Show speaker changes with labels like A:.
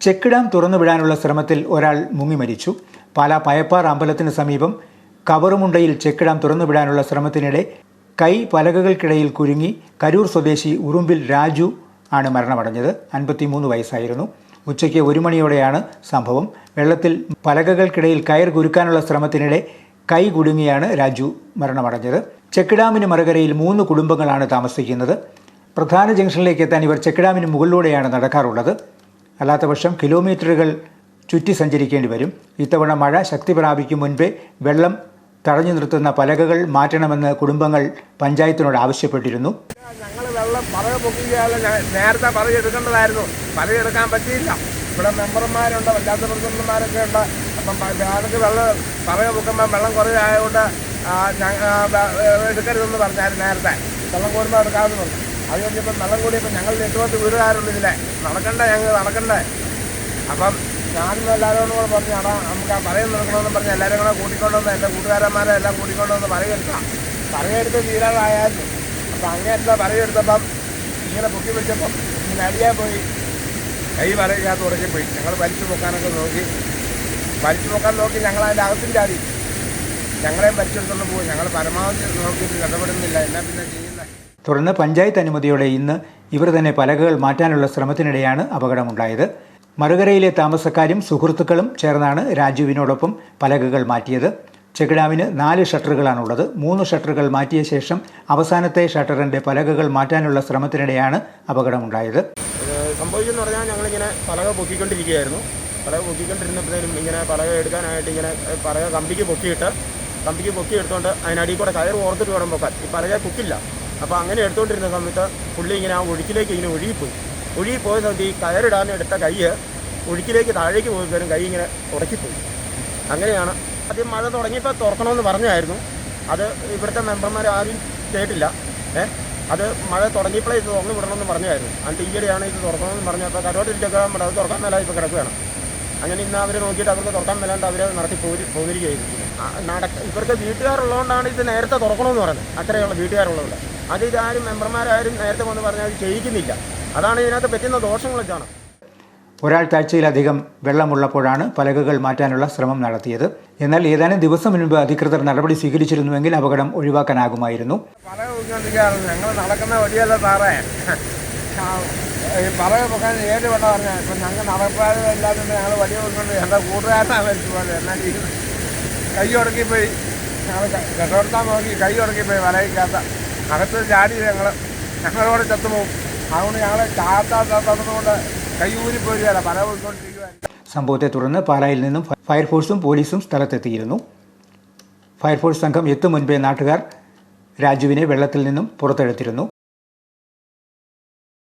A: Check dam തുറന്നുവിടാനുള്ള ശ്രമത്തിൽ ഒരാൾ മുങ്ങി മരിച്ചു. പാലാ പയപ്പാർ അമ്പലത്തിന് സമീപം കവറുമുണ്ടയിൽ ചെക്ക് ഡാം തുറന്നുവിടാനുള്ള ശ്രമത്തിനിടെ കൈ പലകകൾക്കിടയിൽ കുരുങ്ങി കരൂർ സ്വദേശി ഉറുമ്പിൽ രാജു ആണ് മരണമടഞ്ഞത്. അൻപത്തിമൂന്ന് വയസ്സായിരുന്നു. ഉച്ചയ്ക്ക് ഒരു മണിയോടെയാണ് സംഭവം. വെള്ളത്തിൽ പലകകൾക്കിടയിൽ കയർ കുരുക്കാനുള്ള ശ്രമത്തിനിടെ കൈ കുടുങ്ങിയാണ് രാജു മരണമടഞ്ഞത്. ചെക്ക് ഡാമിന് മറുകരയിൽ മൂന്ന് കുടുംബങ്ങളാണ് താമസിക്കുന്നത്. പ്രധാന ജംഗ്ഷനിലേക്ക് എത്താൻ ഇവർ ചെക്ക് ഡാമിന് മുകളിലൂടെയാണ് നടക്കാറുള്ളത്. അല്ലാത്തപക്ഷം കിലോമീറ്ററുകൾ ചുറ്റി സഞ്ചരിക്കേണ്ടി വരും. ഇത്തവണ മഴ ശക്തി പ്രാപിക്കും മുൻപേ വെള്ളം തടഞ്ഞു നിർത്തുന്ന പലകകൾ മാറ്റണമെന്ന് കുടുംബങ്ങൾ പഞ്ചായത്തിനോട് ആവശ്യപ്പെട്ടിരുന്നു.
B: ഞങ്ങൾ വെള്ളം പറയ പൊക്കിയാലും നേരത്തെ പറയെടുക്കേണ്ടതായിരുന്നു പറയെടുക്കാൻ പറ്റിയില്ല. ഇവിടെ മെമ്പർമാരുണ്ട് വല്ലാത്ത പ്രസിഡന്റുമാരൊക്കെ ഉണ്ട്. അപ്പം ഞങ്ങൾക്ക് വെള്ളം പറയ പൊക്കുമ്പോൾ വെള്ളം വെ- എടുക്കരുതെന്ന് പറഞ്ഞായിരുന്നു നേരത്തെ. വെള്ളം കൂടുമ്പോൾ എടുക്കാമെന്ന് പറഞ്ഞു അത് കഴിഞ്ഞപ്പോൾ വെള്ളം കൂടിയപ്പോൾ ഞങ്ങൾ നെറ്റ്വർക്ക് വീടുകാരുള്ളൂ ഇതിലെ. നടക്കണ്ടേ ഞങ്ങൾ നടക്കണ്ടേ? അപ്പം ഞാനും എല്ലാവരോടും കൂടെ പറഞ്ഞു അടാ നമുക്ക് ആ പറയം നടക്കണമെന്ന് പറഞ്ഞ് എല്ലാവരും കൂടെ കൂട്ടിക്കൊണ്ടുവന്ന് എന്റെ കൂട്ടുകാരന്മാരെ എല്ലാം കൂട്ടിക്കൊണ്ടുവന്ന് പറയെടുക്കാം പറയെടുത്ത് തീരാറായായിരുന്നു അപ്പം അങ്ങേറ്റ പറയെടുത്തപ്പം ഇങ്ങനെ പൊക്കി വെച്ചപ്പം ഇങ്ങനെ അടിയാൻ പോയി. കൈ പറയകത്ത് ഉടക്കിപ്പോയി ഞങ്ങൾ വലിച്ചു പൊക്കാനൊക്കെ നോക്കി. വലിച്ചു പൊക്കാൻ നോക്കി ഞങ്ങൾ അതിന്റെ അകത്തും ചാടി ഞങ്ങളെയും വലിച്ചെടുത്തോണ്ട് പോകും ഞങ്ങൾ പരമാവധി നോക്കിയിട്ട് ഇടപെടുന്നില്ല എന്നാ പിന്നെ ചെയ്യുന്നത്
A: തുടർന്ന് പഞ്ചായത്ത് അനുമതിയോടെ ഇന്ന് ഇവർ തന്നെ പലകകൾ മാറ്റാനുള്ള ശ്രമത്തിനിടെയാണ് അപകടമുണ്ടായത്. മറുകരയിലെ താമസക്കാരും സുഹൃത്തുക്കളും ചേർന്നാണ് രാജുവിനോടൊപ്പം പലകകൾ മാറ്റിയത്. ചെക്ക്ഡാമിന് നാല് ഷട്ടറുകളാണുള്ളത്. മൂന്ന് ഷട്ടറുകൾ മാറ്റിയ ശേഷം അവസാനത്തെ ഷട്ടറിന്റെ പലകകൾ മാറ്റാനുള്ള ശ്രമത്തിനിടെയാണ് അപകടമുണ്ടായത്.
C: സംഭവിച്ചെന്ന് പറഞ്ഞാൽ ഞങ്ങളിങ്ങനെ പലക പൊക്കിക്കൊണ്ടിരിക്കുകയായിരുന്നു. പലക പൊക്കിക്കൊണ്ടിരുന്നപ്പോഴത്തേനും ഇങ്ങനെ പലക എടുക്കാനായിട്ട് ഇങ്ങനെ പലക കമ്പിക്ക് പൊക്കിയിട്ട് കമ്പിക്ക് പൊക്കി എടുത്തുകൊണ്ട് അതിനടിയിൽ കൂടെ കയർ ഓർത്തിട്ട് വേണം പൊക്കാൻ. ഈ പലക കുക്കില്ല അപ്പോൾ അങ്ങനെ എടുത്തുകൊണ്ടിരുന്ന സമയത്ത് പുള്ളി ഇങ്ങനെ ആ ഒഴുക്കിലേക്ക് ഇങ്ങനെ ഒഴുകിപ്പോയി. ഒഴുകിപ്പോയ സമയത്ത് ഈ കയറിടാൻ എടുത്ത കൈ ഒഴുക്കിലേക്ക് താഴേക്ക് പോയി കയറും കൈ ഇങ്ങനെ ഉടക്കിപ്പോയി അങ്ങനെയാണ്. ആദ്യം മഴ തുടങ്ങിയപ്പോൾ തുറക്കണമെന്ന് പറഞ്ഞായിരുന്നു. അത് ഇവിടുത്തെ മെമ്പർമാർ ആരും കേട്ടില്ല. ഏഹ് അത് മഴ തുടങ്ങിയപ്പോഴേ ഇത് തുറന്നു വിടണമെന്ന് പറഞ്ഞായിരുന്നു. എന്നിട്ട് ഈയിടെയാണ് ഇത് തുറക്കണമെന്ന് പറഞ്ഞപ്പോൾ കരോട്ടിരിച്ചൊക്കെ നമ്മുടെ അത് തുറക്കാൻ മേലായി ഇപ്പോൾ കിടക്കുകയാണ്. അങ്ങനെ ഇന്ന് അവർ നോക്കിയിട്ട് അവർക്ക് തുറക്കാൻ മേലാണ്ട് അവർ നടത്തി പോരി പോന്നിരിക്കുകയായിരുന്നു. ആ, നടക്ക ഇവർക്ക് വീട്ടുകാരുള്ളതുകൊണ്ടാണ് ഇത് നേരത്തെ തുറക്കണമെന്ന് പറയുന്നത്. അത്രയുള്ള വീട്ടുകാരുള്ളതുകൊണ്ട്. അത് ഇതാരും മെമ്പർമാരാരും നേരത്തെ വന്ന് പറഞ്ഞാൽ അത് ചെയ്യിക്കുന്നില്ല. അതാണ് ഇതിനകത്ത് പറ്റുന്ന ദോഷങ്ങളൊക്കെയാണ്
A: ഒരാഴ്ചയിലധികം വെള്ളമുള്ളപ്പോഴാണ് പലകകൾ മാറ്റാനുള്ള ശ്രമം നടത്തിയത്. എന്നാൽ ഏതാനും ദിവസം മുൻപ് അധികൃതർ നടപടി സ്വീകരിച്ചിരുന്നുവെങ്കിൽ അപകടം ഒഴിവാക്കാനാകുമായിരുന്നു.
B: ഞങ്ങൾ നടക്കുന്ന വഴിയല്ല സാറേ. പറയ പൊക്കാൻ ഏത് വേണ്ട പറഞ്ഞാൽ ഇപ്പം ഞങ്ങൾ നടപ്പാതെ ഇല്ലാതെ ഞങ്ങൾ വലിയ കൊടുക്കുന്നുണ്ട്. എന്റെ കൂട്ടുകാരനാണ് മരിച്ചു പോലെ എന്നാൽ ഈ കൈ ഉടക്കിപ്പോയി ഞങ്ങൾ കെട്ടോടുത്താൻ നോക്കി. കൈ ഉടക്കിപ്പോയി വലയിക്കാത്ത. അകത്ത് ചാടി ഞങ്ങൾ ഞങ്ങളോട് ചത്തുപോകും അതുകൊണ്ട് ഞങ്ങൾ ചാത്താത്തതുകൊണ്ട് കൈ ഊരിപ്പോയില്ല പല കൊടുത്തോണ്ടിരിക്കുവാൻ
A: സംഭവത്തെ തുടർന്ന് പാലായിൽ നിന്നും ഫയർഫോഴ്സും പോലീസും സ്ഥലത്തെത്തിയിരുന്നു. ഫയർഫോഴ്സ് സംഘം എത്തും മുൻപേ നാട്ടുകാർ രാജുവിനെ വെള്ളത്തിൽ നിന്നും പുറത്തെടുത്തിരുന്നു.